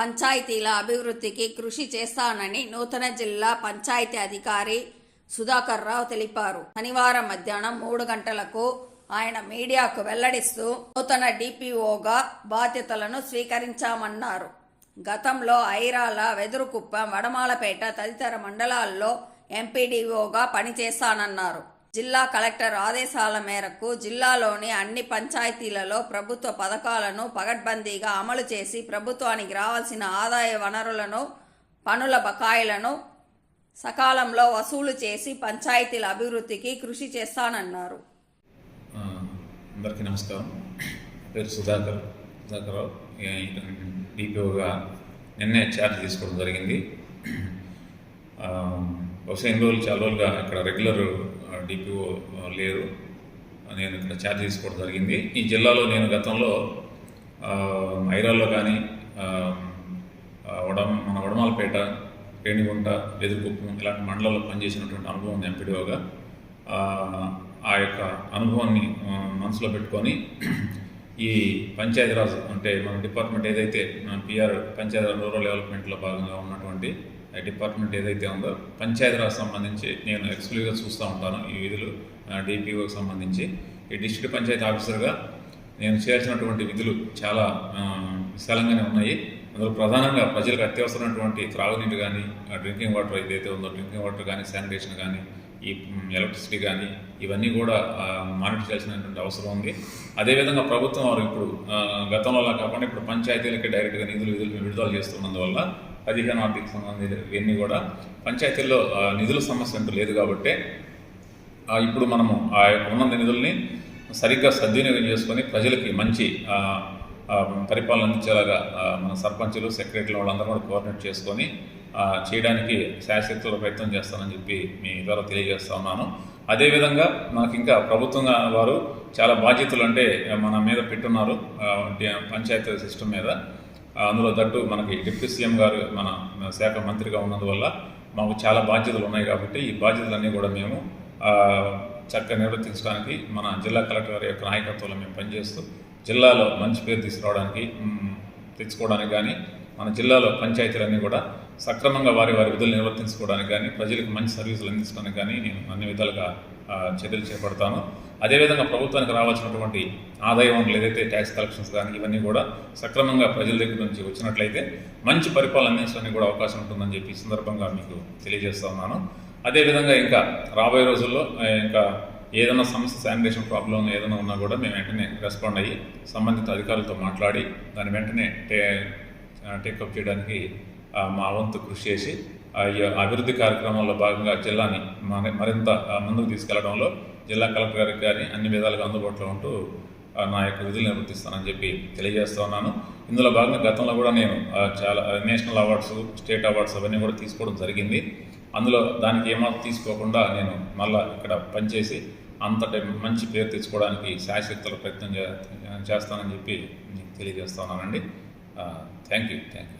పంచాయతీల అభివృద్ధికి కృషి చేస్తానని నూతన జిల్లా పంచాయతీ అధికారి సుధాకర్ రావు తెలిపారు. శనివారం మధ్యాహ్నం మూడు గంటలకు ఆయన మీడియాకు వెల్లడిస్తూ నూతన డిపిఓగా బాధ్యతలను స్వీకరించామన్నారు. గతంలో ఐరాల వెదురుకుప్పం వడమాలపేట తదితర మండలాల్లో ఎంపీడీఓగా పనిచేస్తానన్నారు జిల్లా కలెక్టర్ ఆదేశాల మేరకు జిల్లాలోని అన్ని పంచాయతీలలో ప్రభుత్వ పథకాలను పగడ్బందీగా అమలు చేసి ప్రభుత్వానికి రావాల్సిన ఆదాయ వనరులను పనుల బకాయిలను సకాలంలో వసూలు చేసి పంచాయతీల అభివృద్ధికి కృషి చేస్తానన్నారు. అందరికీ నమస్కారం. పేరు సుధాకర్. సుధాకర్ డిపిఓగా నిన్నే ఛార్జ్ తీసుకోవడం జరిగింది. బహుశా ఎన్ని రోజులు చాలా రోజులుగా ఇక్కడ రెగ్యులర్ డిపిఓ లేరు. నేను ఇక్కడ ఛార్జ్ తీసుకోవడం జరిగింది. ఈ జిల్లాలో నేను గతంలో ఐరాల్లో కానీ వడమ మన వడమాలపేట రేణిగుంట ఎదురుకుప్పం ఇలాంటి మండలాల్లో పనిచేసినటువంటి అనుభవం ఉంది ఎంపీడీఓగా. ఆ, యొక్క అనుభవాన్ని మనసులో పెట్టుకొని ఈ పంచాయతీరాజ్ అంటే మన డిపార్ట్మెంట్ ఏదైతే పిఆర్ పంచాయతీ రూరల్ డెవలప్మెంట్లో భాగంగా ఉన్నటువంటి డిపార్ట్మెంట్ ఏదైతే ఉందో పంచాయతీరాజ్ సంబంధించి నేను ఎక్స్క్లూజివ్గా చూస్తూ ఉంటాను ఈ విధులు డిపిఓకి సంబంధించి. ఈ డిస్ట్రిక్ట్ పంచాయతీ ఆఫీసర్గా నేను చేయాల్సినటువంటి విధులు చాలా విశాలంగానే ఉన్నాయి. అందులో ప్రధానంగా ప్రజలకు అత్యవసరమైనటువంటి త్రాగునీరు కానీ డ్రింకింగ్ వాటర్ ఏదైతే ఉందో డ్రింకింగ్ వాటర్ కానీ శానిటేషన్ కానీ ఈ ఎలక్ట్రిసిటీ కానీ ఇవన్నీ కూడా మానిటర్ చేయాల్సినటువంటి అవసరం ఉంది. అదేవిధంగా ప్రభుత్వం వారు ఇప్పుడు గతంలోలా గతంలో కాకుండా ఇప్పుడు పంచాయతీలకి డైరెక్ట్గా నిధులు విధులు విడుదల చేస్తున్నందువల్ల పదిహేను ఆర్థిక సంబంధించి ఇవన్నీ కూడా పంచాయతీల్లో నిధుల సమస్య అంటూ లేదు కాబట్టి ఇప్పుడు మనము ఆ యొక్క ఉన్న నిధుల్ని సరిగ్గా సద్వినియోగం చేసుకొని ప్రజలకి మంచి పరిపాలన అందించేలాగా మన సర్పంచులు సెక్రటరీలు వాళ్ళందరూ కూడా కోఆర్డినేట్ చేసుకొని చేయడానికి శాశ్వత ప్రయత్నం చేస్తానని చెప్పి మీ ద్వారా తెలియజేస్తా ఉన్నాను. అదేవిధంగా మనకి ఇంకా ప్రభుత్వంగా వారు చాలా బాధ్యతలు అంటే మన మీద పెట్టున్నారు పంచాయతీ సిస్టమ్ మీద. అందులో దట్టు మనకి డిప్యూటీ సీఎం గారు మన శాఖ మంత్రిగా ఉన్నందువల్ల మాకు చాలా బాధ్యతలు ఉన్నాయి కాబట్టి ఈ బాధ్యతలన్నీ కూడా మేము చక్కగా నిర్వర్తించడానికి మన జిల్లా కలెక్టర్ గారి యొక్క నాయకత్వంలో మేము పనిచేస్తూ జిల్లాలో మంచి పేరు తీసుకురావడానికి తెచ్చుకోవడానికి కానీ మన జిల్లాలో పంచాయతీలన్నీ కూడా సక్రమంగా వారి వారి విధులు నిర్వర్తించుకోవడానికి కానీ ప్రజలకు మంచి సర్వీసులు అందించడానికి కానీ నేను అన్ని విధాలుగా చర్యలు చేపడతాను. అదేవిధంగా ప్రభుత్వానికి రావాల్సినటువంటి ఆదాయ వనరులు ఏదైతే ట్యాక్స్ కలెక్షన్స్ కానీ ఇవన్నీ కూడా సక్రమంగా ప్రజల దగ్గర నుంచి వచ్చినట్లయితే మంచి పరిపాలన అందించడానికి కూడా అవకాశం ఉంటుందని చెప్పి సందర్భంగా మీకు తెలియజేస్తా ఉన్నాను. అదేవిధంగా ఇంకా రాబోయే రోజుల్లో ఇంకా ఏదైనా సమస్య శానిటేషన్ ప్రాబ్లం ఏదైనా ఉన్నా కూడా మేము వెంటనే రెస్పాండ్ అయ్యి సంబంధిత అధికారులతో మాట్లాడి దాన్ని వెంటనే టే టేకప్ చేయడానికి మా వంతు కృషి చేసి ఆ, అభివృద్ధి కార్యక్రమంలో భాగంగా జిల్లాని మరింత ముందుకు తీసుకెళ్ళడంలో జిల్లా కలెక్టర్ గారికి కానీ అన్ని విధాలుగా అందుబాటులో ఉంటూ నా యొక్క విధులు నిర్వర్తిస్తానని చెప్పి తెలియజేస్తూ ఉన్నాను. ఇందులో భాగంగా గతంలో కూడా నేను చాలా నేషనల్ అవార్డ్స్ స్టేట్ అవార్డ్స్ అవన్నీ కూడా తీసుకోవడం జరిగింది. అందులో దానికి ఏమాత్రం తీసుకోకుండా నేను మళ్ళా ఇక్కడ పనిచేసి అంతటి మంచి పేరు తెచ్చుకోవడానికి శాశ్వతల ప్రయత్నం చేస్తానని చెప్పి తెలియజేస్తున్నానండి ఉన్నానండి. Thank you thank you.